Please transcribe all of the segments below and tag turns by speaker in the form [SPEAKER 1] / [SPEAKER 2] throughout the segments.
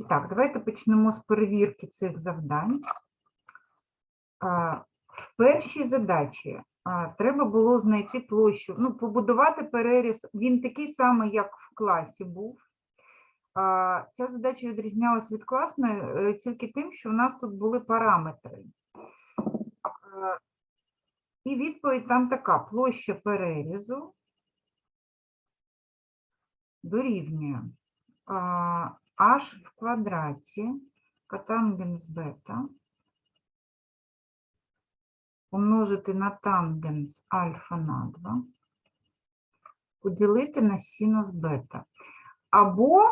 [SPEAKER 1] І Так, давайте почнемо з перевірки цих завдань. В першій задачі треба було знайти площу, ну, побудувати переріз. Він такий самий, як в класі був. Ця задача відрізнялася від класної е, тільки тим, що в нас тут були параметри. І відповідь там така: площа перерізу дорівнює h в квадраті котангенс бета помножити на тангенс альфа на 2 поділити на синус бета. Або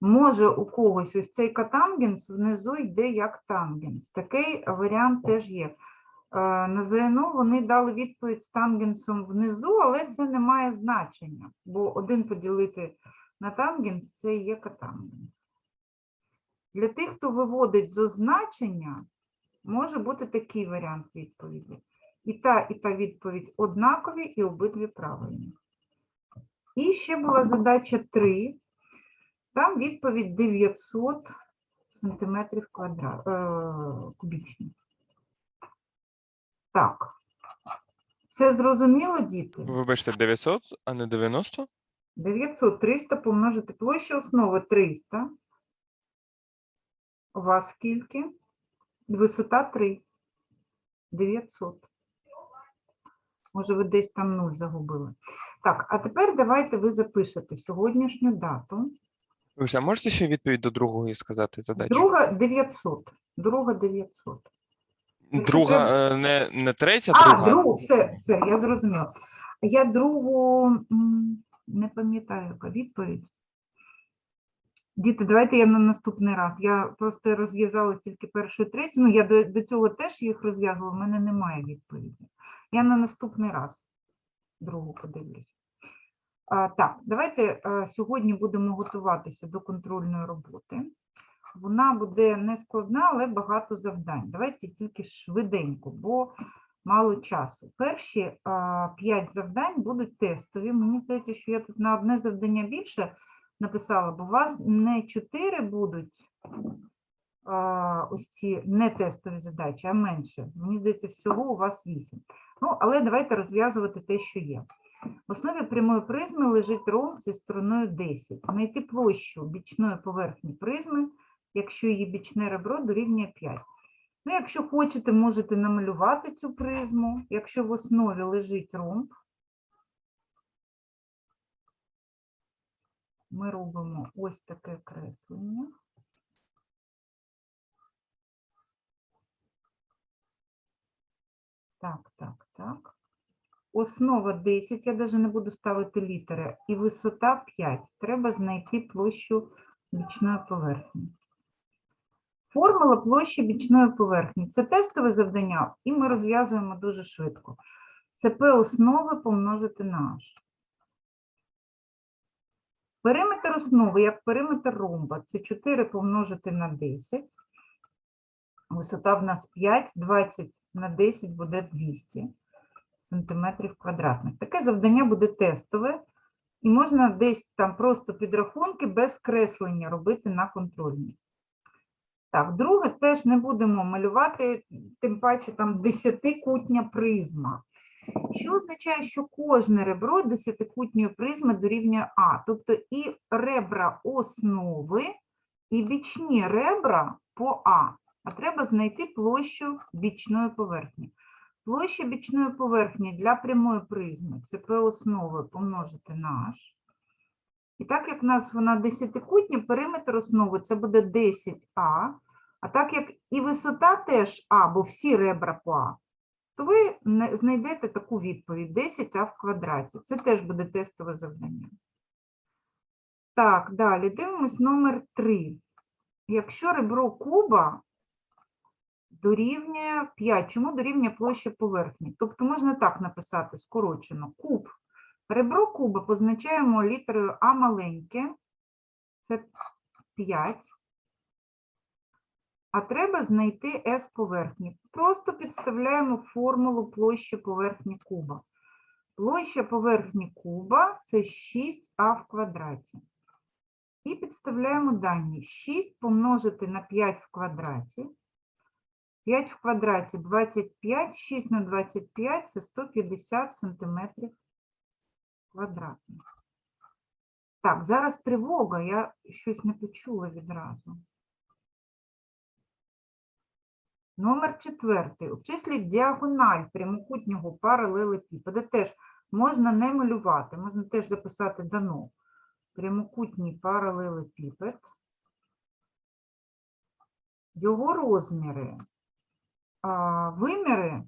[SPEAKER 1] може у когось ось цей котангенс внизу йде як тангенс. Такий варіант теж є. Е, На ЗНО вони дали відповідь з тангенсом внизу, але це не має значення, бо один поділити на тангенс це є котангенс. Для тих, хто виводить з означення, може бути такий варіант відповіді. І та, і та відповідь однакові, і обидві правильні. І ще була задача 3. Там відповідь 900 сантиметрів квадра... е, кубічних. Так. Це зрозуміло, діти?
[SPEAKER 2] Вибачте, 900, а не 90?
[SPEAKER 1] 900, 300 помножити площа основи 300. У вас скільки? Висота 3. 900. Може, ви десь там 0 загубили. Так, а тепер давайте ви запишете сьогоднішню дату.
[SPEAKER 2] Вибачте, а можете ще відповідь до другої сказати задачі?
[SPEAKER 1] Друга 900. Друга 900.
[SPEAKER 2] Друга, е, не, не третя,
[SPEAKER 1] А,
[SPEAKER 2] друга.
[SPEAKER 1] другу, все, все, я зрозуміла. Я другу м, не пам'ятаю, яка відповідь. Діти, давайте я на наступний раз. Я просто розв'язала тільки першу і третю. Ну, я до, до цього теж їх розв'язувала, в мене немає відповіді. Я на наступний раз другу подивлюсь. Так, давайте а, сьогодні будемо готуватися до контрольної роботи. Вона буде не складна, але багато завдань. Давайте тільки швиденько, бо мало часу. Перші а, п'ять завдань будуть тестові. Мені здається, що я тут на одне завдання більше написала, бо у вас не чотири будуть а, ось ці не тестові задачі, а менше. Мені здається, всього у вас вісім. Ну, але давайте розв'язувати те, що є. В основі прямої призми лежить ромб зі стороною 10. Знайти площу бічної поверхні призми, якщо її бічне ребро дорівнює 5. Ну, якщо хочете, можете намалювати цю призму. Якщо в основі лежить ромб, ми робимо ось таке креслення. Так, так, так. Основа 10, я навіть не буду ставити літери, і висота 5. Треба знайти площу бічної поверхні. Формула площі бічної поверхні. Це тестове завдання, і ми розв'язуємо дуже швидко. Це P основи помножити на H. Периметр основи, як периметр ромба, це 4 помножити на 10. Висота в нас 5, 20 на 10 буде 200 сантиметрів квадратних. Таке завдання буде тестове, і можна десь там просто підрахунки без креслення робити на контрольній. Так, друге теж не будемо малювати, тим паче там десятикутня призма. Що означає, що кожне ребро десятикутньої призми дорівнює А, тобто і ребра основи, і бічні ребра по А. А треба знайти площу бічної поверхні. Площа бічної поверхні для прямої призми це P основи помножити на H. І так як в нас вона десятикутня, периметр основи це буде 10А. А так як і висота теж А, бо всі ребра по А, то ви знайдете таку відповідь 10А в квадраті. Це теж буде тестове завдання. Так, далі дивимось номер 3. Якщо ребро куба дорівнює 5, чому дорівнює площа поверхні? Тобто можна так написати скорочено. Куб. Ребро куба позначаємо літерою А маленьке, це 5. А треба знайти S поверхні. Просто підставляємо формулу площі поверхні куба. Площа поверхні куба це 6а в квадраті. І підставляємо дані. 6 помножити на 5 в квадраті. 5 в квадраті 25, 6 на 25 це 150 сантиметрів квадратних. Так, зараз тривога, я щось не почула відразу. Номер четвертий. Обчисліть діагональ прямокутнього паралелепіпеда. Теж можна не малювати, можна теж записати дано. Прямокутній паралелепіпед. Його розміри. А, виміри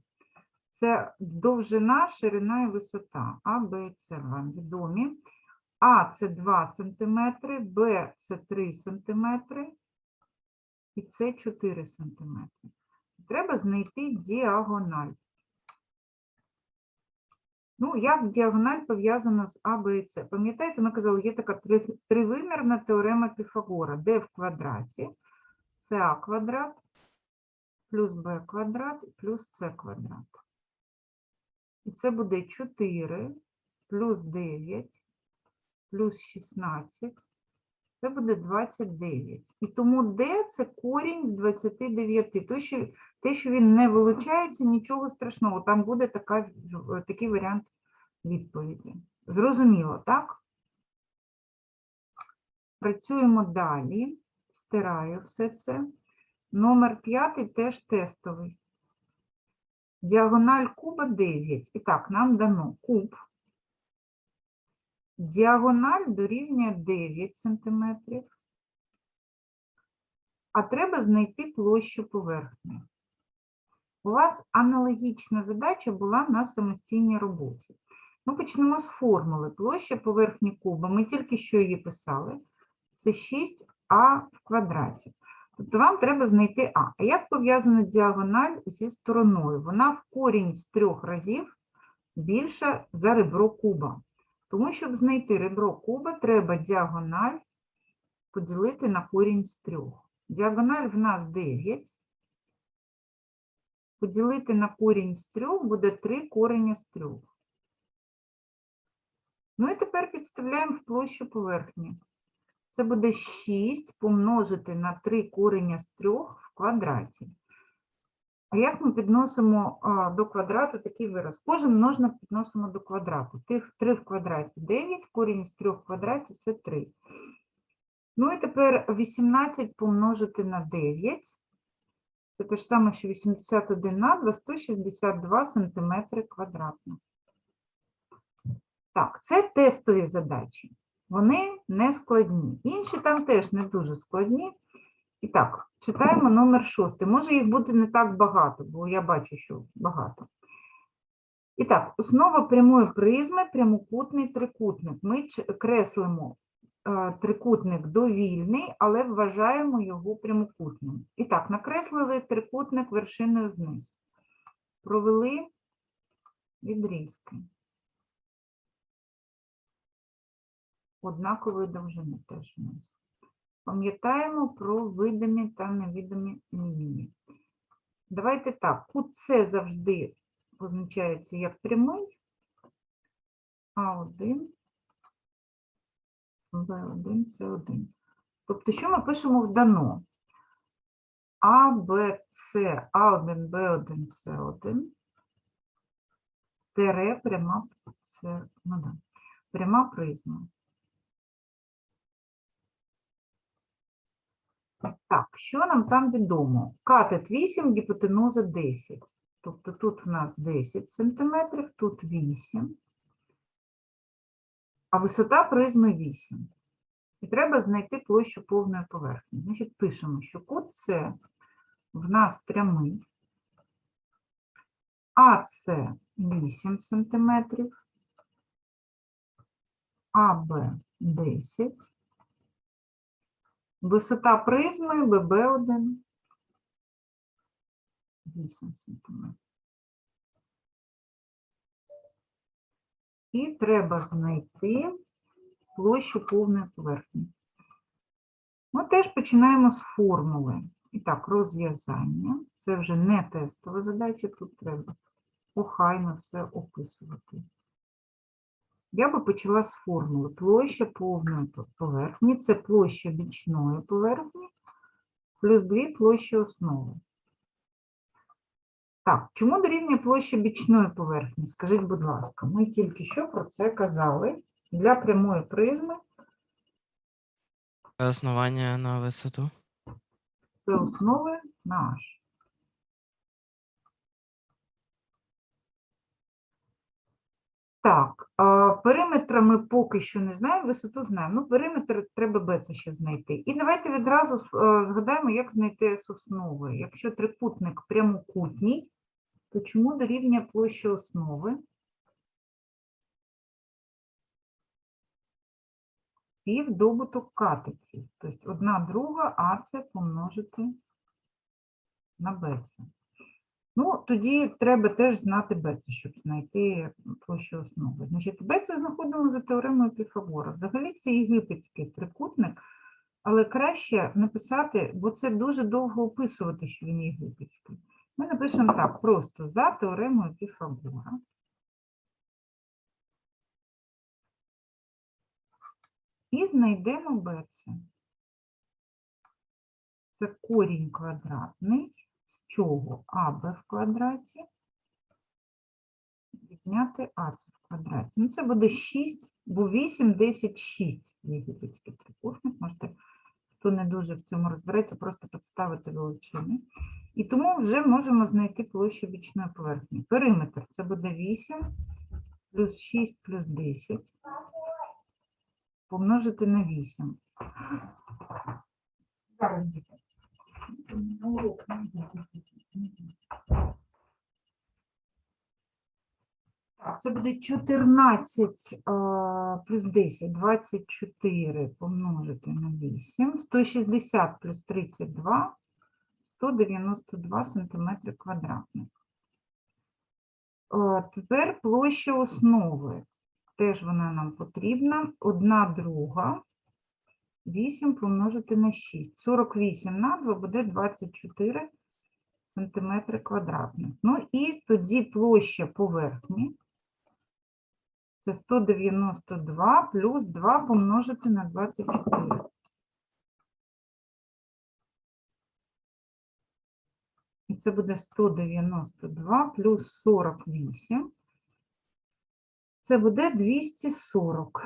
[SPEAKER 1] це довжина, ширина і висота. А, Б С вам відомі. А це 2 см, Б це 3 см і С 4 см. Треба знайти діагональ. Ну, як діагональ пов'язана з А, Б і С? Пам'ятаєте, ми казали, є така тривимірна теорема Піфагора, де в квадраті це А квадрат плюс Б квадрат плюс С квадрат. І це буде 4 плюс 9 плюс 16, це буде 29. І тому d – це корінь з 29. То, що, те, що він не вилучається, нічого страшного. Там буде така, такий варіант відповіді. Зрозуміло, так? Працюємо далі. Стираю все це. Номер 5 теж тестовий. Діагональ куба 9. І так, нам дано куб. Діагональ дорівнює 9 см. А треба знайти площу поверхні. У вас аналогічна задача була на самостійній роботі. Ми почнемо з формули. Площа поверхні куба. Ми тільки що її писали. Це 6а в квадраті. Тобто вам треба знайти А. А як пов'язана діагональ зі стороною? Вона в корінь з трьох разів більша за ребро куба. Тому, щоб знайти ребро куба, треба діагональ поділити на корінь з трьох. Діагональ в нас 9. Поділити на корінь з трьох буде 3 кореня з трьох. Ну і тепер підставляємо в площу поверхні. Це буде 6 помножити на 3 кореня з 3 в квадраті. А як ми підносимо до квадрату такий вираз? Кожен множник підносимо до квадрату. 3 в квадраті 9, корінь з 3 в квадраті це 3. Ну і тепер 18 помножити на 9. Це те ж саме, що 81 на 2, 162 см квадратних. Так, це тестові задачі. Вони не складні. Інші там теж не дуже складні. І так, читаємо номер 6. Може їх бути не так багато, бо я бачу, що багато. І так, основа прямої призми прямокутний трикутник. Ми креслимо трикутник довільний, але вважаємо його прямокутним. І так, накреслили трикутник вершиною вниз. Провели відрізки. Однакової довжини теж вниз. Пам'ятаємо про видимі та невидимі лінії. Давайте так, кут С завжди позначається як прямий, А1, Б1, С1. Тобто, що ми пишемо в дано? А, Б, С, А1, Б1, С1, тире пряма, С, ну да, пряма призма. Так, що нам там відомо? Катет 8, гіпотенуза 10. Тобто тут в нас 10 см, тут 8, а висота призми 8. І треба знайти площу повної поверхні. Значить, пишемо, що кут С в нас прямий, АС 8 см, АБ 10 Висота призми ББ1 8 см. І треба знайти площу повної поверхні. Ми теж починаємо з формули. І так, розв'язання. Це вже не тестова задача, тут треба охайно все описувати. я би почала з формули. Площа повної поверхні це площа бічної поверхні плюс дві площі основи. Так, чому дорівнює площа бічної поверхні? Скажіть, будь ласка, ми тільки що про це казали. Для прямої призми
[SPEAKER 3] Основание на высоту.
[SPEAKER 1] це основи на h. Так, а, периметра ми поки що не знаємо, висоту знаємо. Ну, периметр треба b це ще знайти. І давайте відразу е, згадаємо, як знайти основи. Якщо трикутник прямокутній, то чому дорівнює площа основи? Пів добуток катетів. Тобто одна друга, а це помножити на b. Ну, тоді треба теж знати b, щоб знайти площу основи. Значить, b знаходимо за теоремою Піфагора. Взагалі це єгипетський трикутник, але краще написати, бо це дуже довго описувати, що він єгипетський. Ми напишемо так, просто за теоремою Піфагора. І знайдемо b. Це корінь квадратний чого АБ в квадраті відняти АЦ в квадраті. Ну, це буде 6, бо 8, 10, 6 єгипетський трикутник. Можете, хто не дуже в цьому розбереться, просто підставити величини. І тому вже можемо знайти площу бічної поверхні. Периметр це буде 8 плюс 6 плюс 10 помножити на 8. Зараз діти. Це буде 14 а, плюс 10, 24 помножити на 8, 160 плюс 32, 192 сантиметри квадратних. Тепер площа основи. Теж вона нам потрібна. Одна друга. 8 помножити на 6. 48 на 2 буде 24 сантиметри квадратних. Ну і тоді площа поверхні. Це 192 плюс 2 помножити на 24. І це буде 192 плюс 48. Це буде 240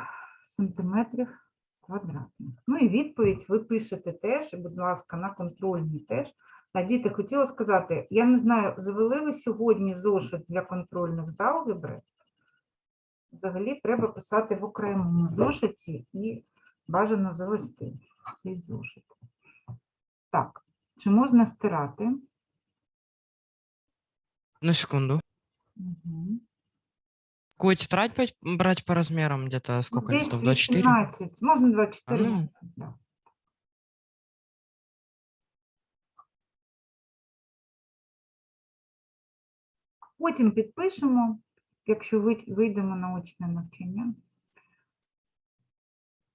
[SPEAKER 1] сантиметрів квадратних. Ну і відповідь ви пишете теж, будь ласка, на контрольній теж. А діти, хотіла сказати, я не знаю, завели ви сьогодні зошит для контрольних з алгебри? Взагалі треба писати в окремому зошиті і бажано завести цей зошит. Так, чи можна стирати?
[SPEAKER 3] На секунду.
[SPEAKER 1] Угу.
[SPEAKER 3] Какую тетрадь брать по размерам? Где-то сколько
[SPEAKER 1] Десь
[SPEAKER 3] листов? 24?
[SPEAKER 1] 18, можна 24.
[SPEAKER 3] А ну.
[SPEAKER 1] да. Потім підпишемо, якщо вийдемо на очне навчання.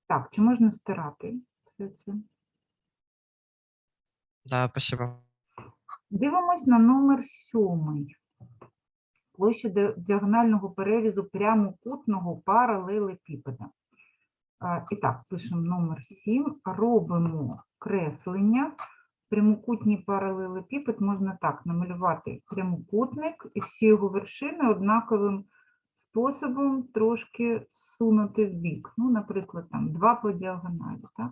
[SPEAKER 1] Так, чи можна стирати все це?
[SPEAKER 3] Да, спасибо.
[SPEAKER 1] Дивимось на номер сьомий. Площа ди- діагонального перерізу прямокутного паралелепіпеда. І так, пишемо номер 7, робимо креслення. Прямокутній паралелепіпед можна так намалювати прямокутник і всі його вершини однаковим способом трошки сунути в бік. Ну, наприклад, там 2 по діагоналі, так?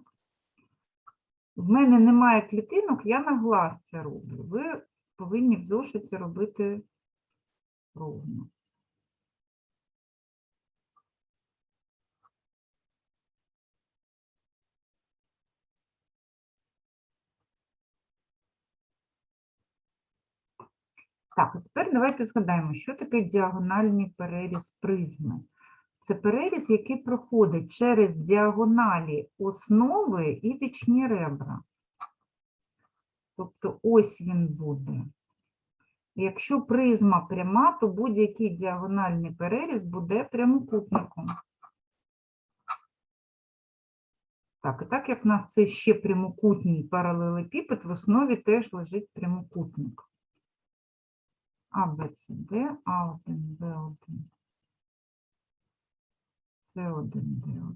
[SPEAKER 1] В мене немає клітинок, я на глаз це роблю. Ви повинні в зошиті робити ровно. Так, а тепер давайте згадаємо, що таке діагональний переріз призми. Це переріз, який проходить через діагоналі основи і бічні ребра. Тобто ось він буде. Якщо призма пряма, то будь-який діагональний переріз буде прямокутником. Так, і так як в нас це ще прямокутній паралелепіпед, в основі теж лежить прямокутник. А, Б, С, Д, А1, Б1, С1,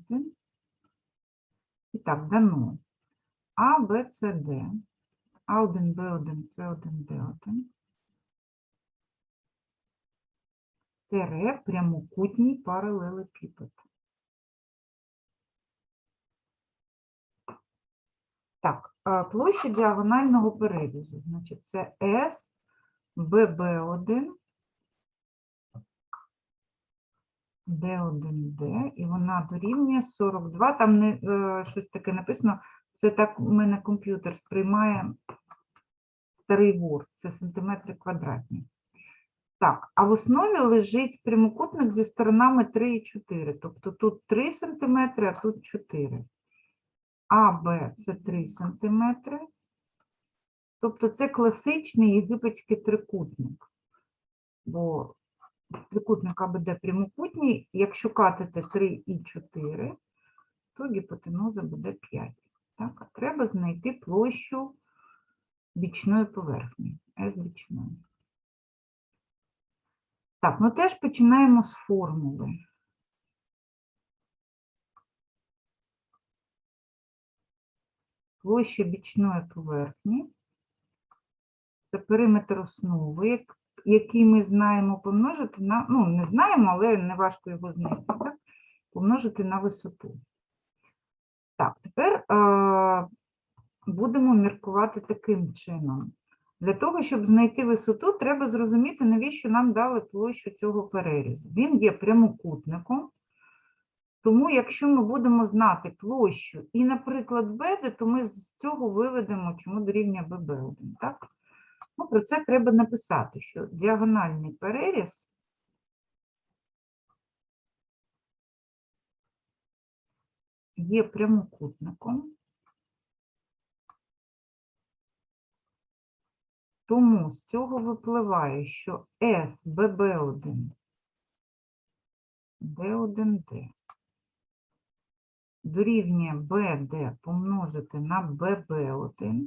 [SPEAKER 1] Д1. І так, дано. А, Б, С, Д. А1, Б1, С1, Д1. Тере прямокутній паралелепіпед. Так, площа діагонального перерізу. Значить, це С, ББ1, Д1Д, і вона дорівнює 42. Там не, е, щось таке написано. Це так у мене комп'ютер сприймає старий Word, це сантиметри квадратні. Так, а в основі лежить прямокутник зі сторонами 3 і 4. Тобто тут 3 см, а тут 4. АБ це 3 см. Тобто це класичний єгипетський трикутник. Бо трикутник АБД прямокутній, якщо катити 3 і 4, то гіпотенуза буде 5. Так, а треба знайти площу бічної поверхні, С бічної. Так, ну теж починаємо з формули. Площа бічної поверхні. Це периметр основи, який ми знаємо помножити на, ну, не знаємо, але не важко його знайти, так? помножити на висоту. Так, тепер е, будемо міркувати таким чином. Для того, щоб знайти висоту, треба зрозуміти, навіщо нам дали площу цього перерізу. Він є прямокутником, тому якщо ми будемо знати площу і, наприклад, BD, то ми з цього виведемо, чому дорівнює BB1, так? Ну, про це треба написати, що діагональний переріз є прямокутником, тому з цього випливає, що SBB1 D1D дорівнює BD помножити на BB1.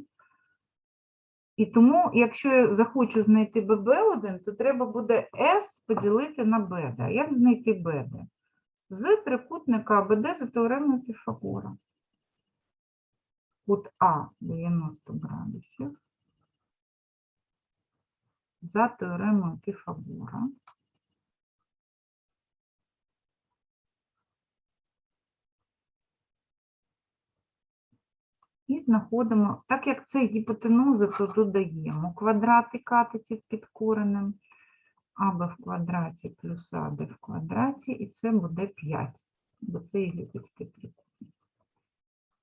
[SPEAKER 1] І тому, якщо я захочу знайти BB1, то треба буде S поділити на BD. Як знайти BD? З трикутника АБД за теоремою Піфагора. Кут А 90 градусів. За теоремою Піфагора. І знаходимо, так як це гіпотенуза, то додаємо квадрати катетів під коренем, АБ в квадраті плюс АД в квадраті, і це буде 5, бо це єгипетський трикутник.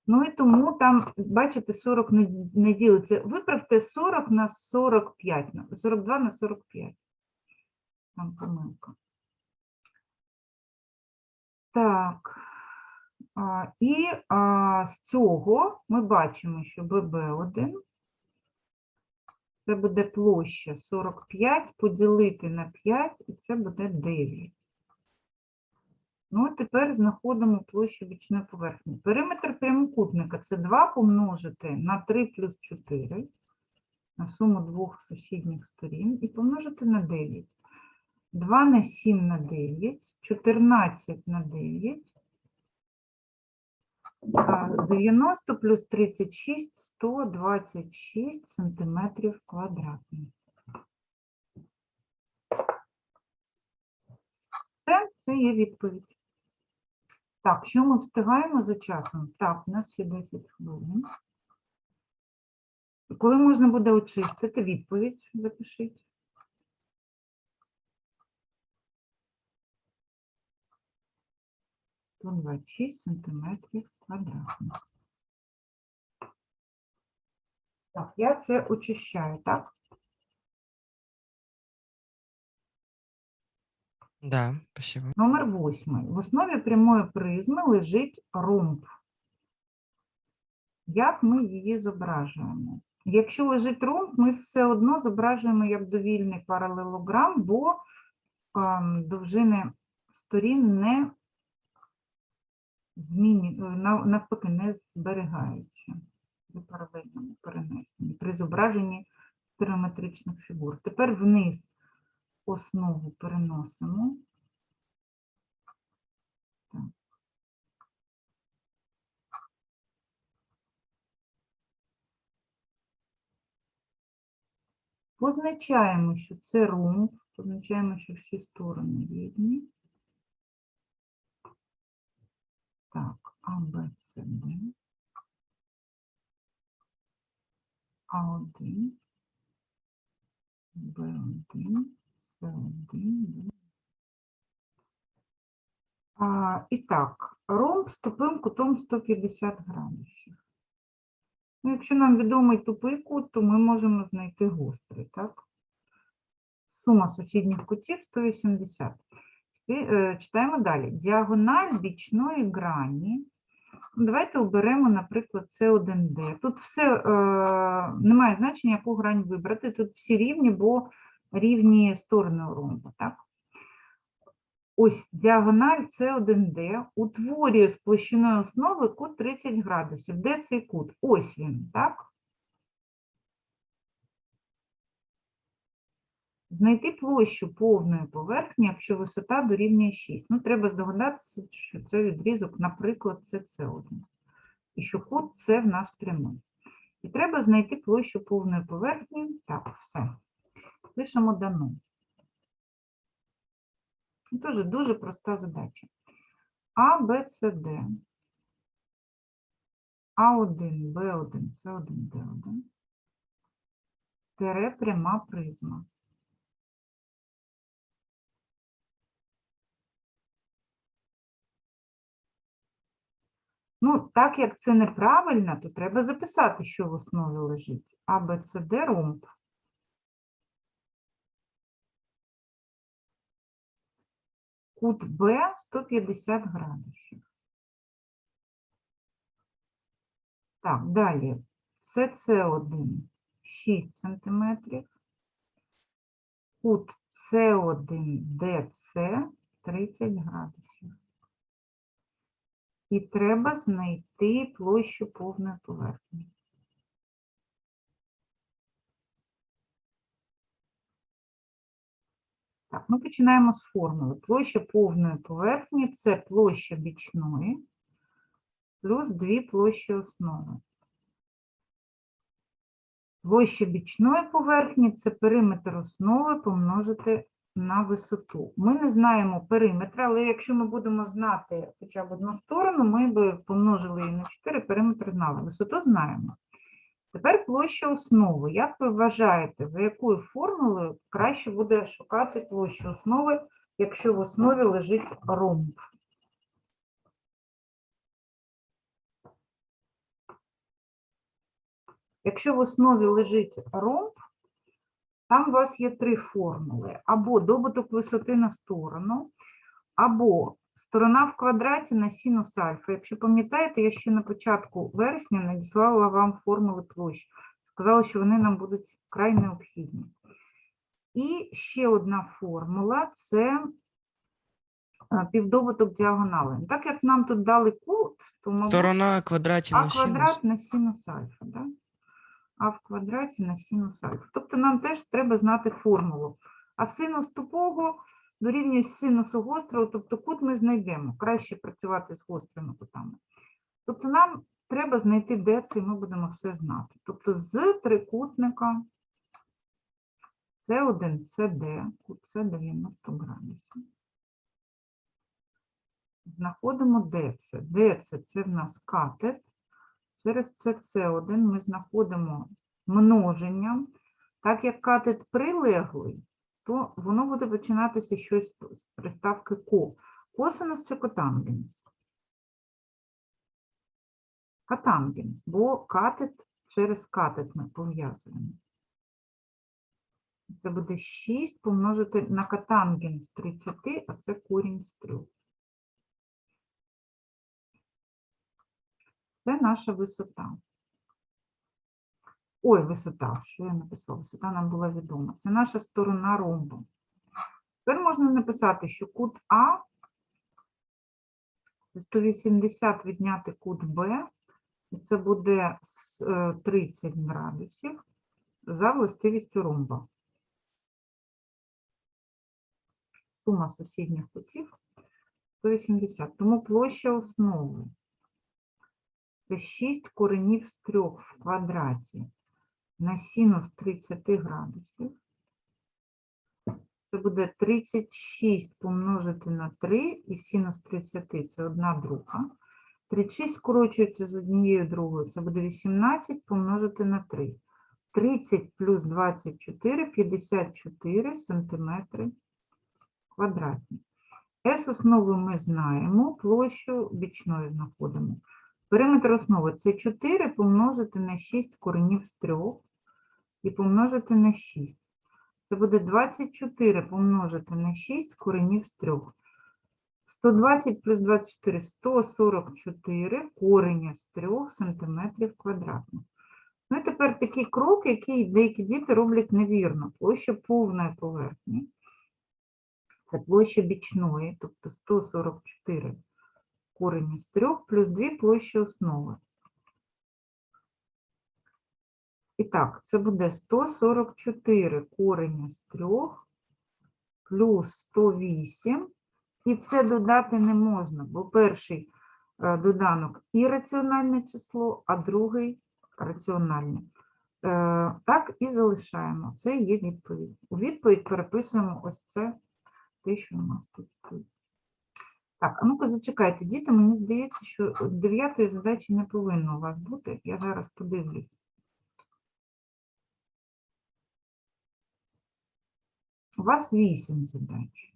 [SPEAKER 1] Ну і тому там, бачите, 40 не, ділиться. Виправте 40 на 45, 42 на 45. Там помилка. Так. А, і а, з цього ми бачимо, що ББ1 це буде площа 45 поділити на 5, і це буде 9. Ну, а тепер знаходимо площу бічної поверхні. Периметр прямокутника це 2 помножити на 3 плюс 4, на суму двох сусідніх сторін, і помножити на 9. 2 на 7 на 9, 14 на 9, а, 90 плюс 36 – 126 сантиметрів квадратних. Це є відповідь. Так, що ми встигаємо за часом? Так, у нас є 10 хвилин. Коли можна буде очистити відповідь, запишіть. То 26 сантиметрів квадратних. Так, я це очищаю, так?
[SPEAKER 3] Да, спасибо.
[SPEAKER 1] Номер восьмий. В основі прямої призми лежить ромб. Як ми її зображуємо? Якщо лежить ромб, ми все одно зображуємо як довільний паралелограм, бо ем, довжини сторін не зміні, е, навпаки, не зберігаються при паралельному перенесенні, при зображенні стереометричних фігур. Тепер вниз основу переносимо. Позначаємо, що це румб, позначаємо, що всі сторони рівні. Так, А, Б, С, Д. А1, Б1. А, і так, ромб з тупим кутом 150 градусів. Ну, якщо нам відомий тупий кут, то ми можемо знайти гострий, так? Сума сусідніх кутів 180. І, е, читаємо далі. Діагональ бічної грані. Давайте оберемо, наприклад, С1D. Тут все е, немає значення, яку грань вибрати. Тут всі рівні, бо рівні сторони ромба, так? Ось діагональ С1D утворює з площиною основи кут 30 градусів. Де цей кут? Ось він, так? Знайти площу повної поверхні, якщо висота дорівнює 6. Ну, треба здогадатися, що це відрізок, наприклад, це С1. І що кут це в нас прямий. І треба знайти площу повної поверхні. Так, все. Пишемо дано. Дуже дуже проста задача. А, Б, С, Д. А1, Б1, С1, Д1. Тере пряма призма. Ну, так як це неправильно, то треба записати, що в основі лежить. А, Б, С, Д, ромб. Кут Б 150 градусів. Так, далі. СС1 6 сантиметрів. Кут С1 ДЦ 30 градусів. І треба знайти площу повної поверхні. Так, ми починаємо з формули. Площа повної поверхні це площа бічної плюс дві площі основи. Площа бічної поверхні це периметр основи помножити на висоту. Ми не знаємо периметра, але якщо ми будемо знати хоча б одну сторону, ми би помножили її на 4, периметр знали. Висоту знаємо. Тепер площа основи. Як ви вважаєте, за якою формулою краще буде шукати площу основи, якщо в основі лежить ромб? Якщо в основі лежить ромб, там у вас є три формули: або добуток висоти на сторону, або сторона в квадраті на синус альфа. Якщо пам'ятаєте, я ще на початку вересня надіслала вам формули площ. Сказала, що вони нам будуть вкрай необхідні. І ще одна формула це е, півдобуток діагонали. Так як нам тут дали кут, то мабуть,
[SPEAKER 3] Сторона квадраті
[SPEAKER 1] а
[SPEAKER 3] на синус.
[SPEAKER 1] квадрат на синус альфа, да? А в квадраті на синус альфа. Тобто нам теж треба знати формулу. А синус тупого дорівнює синусу гострого, тобто кут ми знайдемо. Краще працювати з гострими кутами. Тобто нам треба знайти, де це, і ми будемо все знати. Тобто з трикутника С1, СД, кут С 90 градусів. Знаходимо ДЦ. ДЦ це в нас катет. Через СС1 ми знаходимо множенням. Так як катет прилеглий, то воно буде починатися щось з приставки ко. Косинус чи котангенс? Катангенс, бо катет через катет ми пов'язуємо. Це буде 6 помножити на катангенс 30, а це корінь з 3. Це наша висота. Ой, висота, що я написала? Висота нам була відома. Це наша сторона ромбу. Тепер можна написати, що кут А 180 відняти кут Б, і це буде е, 30 градусів за властивістю ромба. Сума сусідніх кутів 180. Тому площа основи це 6 коренів з 3 в квадраті на синус 30 градусів. Це буде 36 помножити на 3 і синус 30 це одна друга. 36 скорочується з однією другою, це буде 18 помножити на 3. 30 плюс 24 – 54 сантиметри квадратні. С основи ми знаємо, площу бічної знаходимо. Периметр основи це 4 помножити на 6 коренів з 3 і помножити на 6. Це буде 24 помножити на 6 коренів з 3. 120 плюс 24 – 144 кореня з 3 сантиметрів квадратних. Ну і тепер такий крок, який деякі діти роблять невірно. Площа повної поверхні. Це площа бічної, тобто 144 корені з 3 плюс 2 площі основи. І так, це буде 144 корені з 3 плюс 108. І це додати не можна, бо перший е, доданок ірраціональне число, а другий раціональне. Е, Так і залишаємо. Це є відповідь. У відповідь переписуємо ось це, те, що у нас тут стоїть. Так, а ну-ка зачекайте, діти, мені здається, що дев'ятої задачі не повинно у вас бути. Я зараз подивлюсь. У вас вісім задач.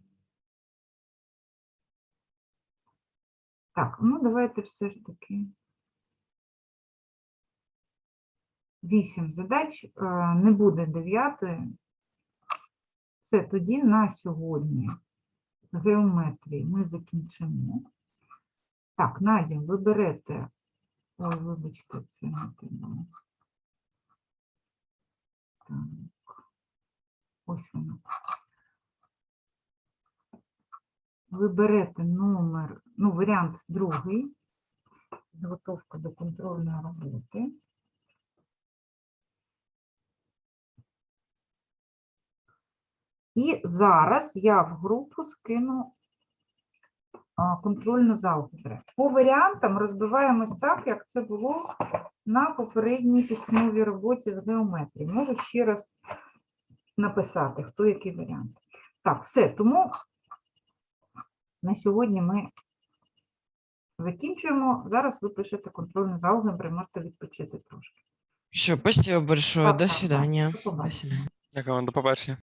[SPEAKER 1] Так, ну давайте все ж таки. Вісім задач, е, не буде дев'ятої. Все, тоді на сьогодні з геометрії ми закінчимо. Так, Надя, ви берете. Вибачте, це не треба. Так. Ось воно. Ви берете номер, ну, варіант другий, підготовка до контрольної роботи. І зараз я в групу скину контрольну з. По варіантам розбиваємось так, як це було на попередній письмовій роботі з геометрії. Можу ще раз написати, хто який варіант. Так, все, тому на сьогодні ми закінчуємо. Зараз ви пишете контрольну за алгебри, можете відпочити трошки.
[SPEAKER 3] Що, спасибо большое.
[SPEAKER 1] Так,
[SPEAKER 3] До
[SPEAKER 1] так, так. До
[SPEAKER 3] До
[SPEAKER 1] побачення.
[SPEAKER 2] Дякую вам, до побачення.